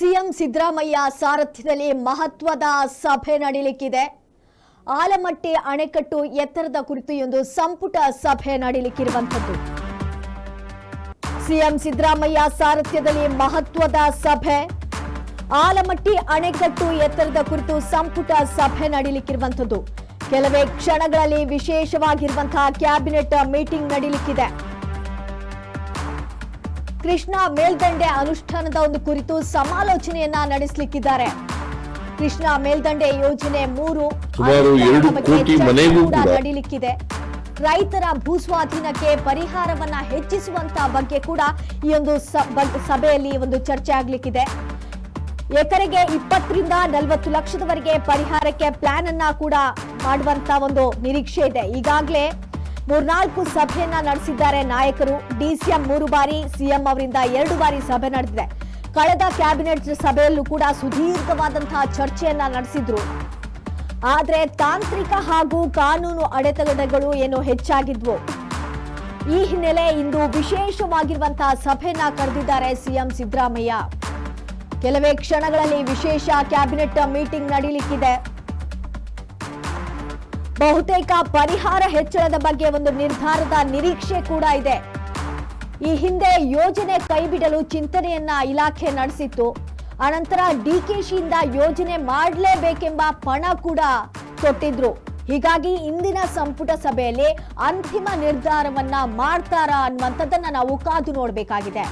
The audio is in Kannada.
ಸಿಎಂ ಸಿದ್ದರಾಮಯ್ಯ ಸಾರಥ್ಯದಲ್ಲಿ ಮಹತ್ವದ ಸಭೆ ನಡೀಲಿಕ್ಕಿದೆ. ಆಲಮಟ್ಟಿ ಅಣೆಕಟ್ಟು ಎತ್ತರದ ಕುರಿತು ಒಂದು ಸಂಪುಟ ಸಭೆ ನಡೀಲಿಕ್ಕಿರುವಂಥದ್ದು. ಸಿಎಂ ಸಿದ್ದರಾಮಯ್ಯ ಸಾರಥ್ಯದಲ್ಲಿ ಮಹತ್ವದ ಸಭೆ. ಆಲಮಟ್ಟಿ ಅಣೆಕಟ್ಟು ಎತ್ತರದ ಕುರಿತು ಸಂಪುಟ ಸಭೆ ನಡೀಲಿಕ್ಕಿರುವಂಥದ್ದು. ಕೆಲವೇ ಕ್ಷಣಗಳಲ್ಲಿ ವಿಶೇಷವಾಗಿರುವಂತಹ ಕ್ಯಾಬಿನೆಟ್ ಮೀಟಿಂಗ್ ನಡೆಯಲಿಕ್ಕಿದೆ ಕೃಷ್ಣ ಮೇಲ್ದಂಡೆ ಅನುಷ್ಠಾನದ ಒಂದು ಕುರಿತು ಸಮಾಲೋಚನೆಯನ್ನ ನಡೆಸಲಿಕ್ಕಿದ್ದಾರೆ. ಕೃಷ್ಣ ಮೇಲ್ದಂಡೆ ಯೋಜನೆ ಮೂರು. ನಡೀಲಿಕ್ಕಿದೆ. ರೈತರ ಭೂಸ್ವಾಧೀನಕ್ಕೆ ಪರಿಹಾರವನ್ನ ಹೆಚ್ಚಿಸುವಂತ ಬಗ್ಗೆ ಕೂಡ ಈ ಒಂದು ಸಭೆಯಲ್ಲಿ ಒಂದು ಚರ್ಚೆ ಆಗ್ಲಿಕ್ಕಿದೆ. ಎಕರೆಗೆ ಇಪ್ಪತ್ತರಿಂದ ನಲವತ್ತು ಲಕ್ಷದವರೆಗೆ ಪರಿಹಾರಕ್ಕೆ ಪ್ಲಾನ್ ಅನ್ನ ಕೂಡ ಮಾಡುವಂತ ಒಂದು ನಿರೀಕ್ಷೆ ಇದೆ. ಈಗಾಗಲೇ ಮೂರ್ನಾಲ್ಕು ಸಭೆಯನ್ನ ನಡೆಸಿದ್ದಾರೆ ನಾಯಕರು. ಡಿಸಿಎಂ ಮೂರು ಬಾರಿ ಸಿಎಂ ಅವರಿಂದ ಎರಡು ಬಾರಿ ಸಭೆ ನಡೆದಿದೆ. ಕಳೆದ ಕ್ಯಾಬಿನೆಟ್ ಸಭೆಯಲ್ಲೂ ಕೂಡ ಸುದೀರ್ಘವಾದಂತಹ ಚರ್ಚೆಯನ್ನ ನಡೆಸಿದ್ರು. ಆದರೆ ತಾಂತ್ರಿಕ ಹಾಗೂ ಕಾನೂನು ಅಡೆತಡೆಗಳು ಏನು ಹೆಚ್ಚಾಗಿದ್ವು. ಈ ಹಿನ್ನೆಲೆ ಇಂದು ವಿಶೇಷವಾಗಿರುವಂತಹ ಸಭೆಯನ್ನ ಕರೆದಿದ್ದಾರೆ ಸಿಎಂ ಸಿದ್ದರಾಮಯ್ಯ. ಕೆಲವೇ ಕ್ಷಣಗಳಲ್ಲಿ ವಿಶೇಷ ಕ್ಯಾಬಿನೆಟ್ ಮೀಟಿಂಗ್ ನಡೆಯಲಿಕ್ಕಿದೆ ಬಹುತೇಕ ಪರಿಹಾರ ಹೆಚ್ಚಳದ ಬಗ್ಗೆ ಒಂದು ನಿರ್ಧಾರದ ನಿರೀಕ್ಷೆ ಕೂಡ ಇದೆ. ಈ ಹಿಂದೆ ಯೋಜನೆ ಕೈಬಿಡಲು ಚಿಂತನೆಯನ್ನ ಇಲಾಖೆ ನಡೆಸಿತ್ತು. ಅನಂತರ ಡಿಕೆಶಿಯಿಂದ ಯೋಜನೆ ಮಾಡಲೇಬೇಕೆಂಬ ಪಣ ಕೂಡ ಕೊಟ್ಟಿದ್ರು ಹೀಗಾಗಿ ಇಂದಿನ ಸಂಪುಟ ಸಭೆಯಲ್ಲಿ ಅಂತಿಮ ನಿರ್ಧಾರವನ್ನ ಮಾಡ್ತಾರಾ ಅನ್ನುವಂಥದ್ದನ್ನ ನಾವು ಕಾದು ನೋಡಬೇಕಾಗಿದೆ.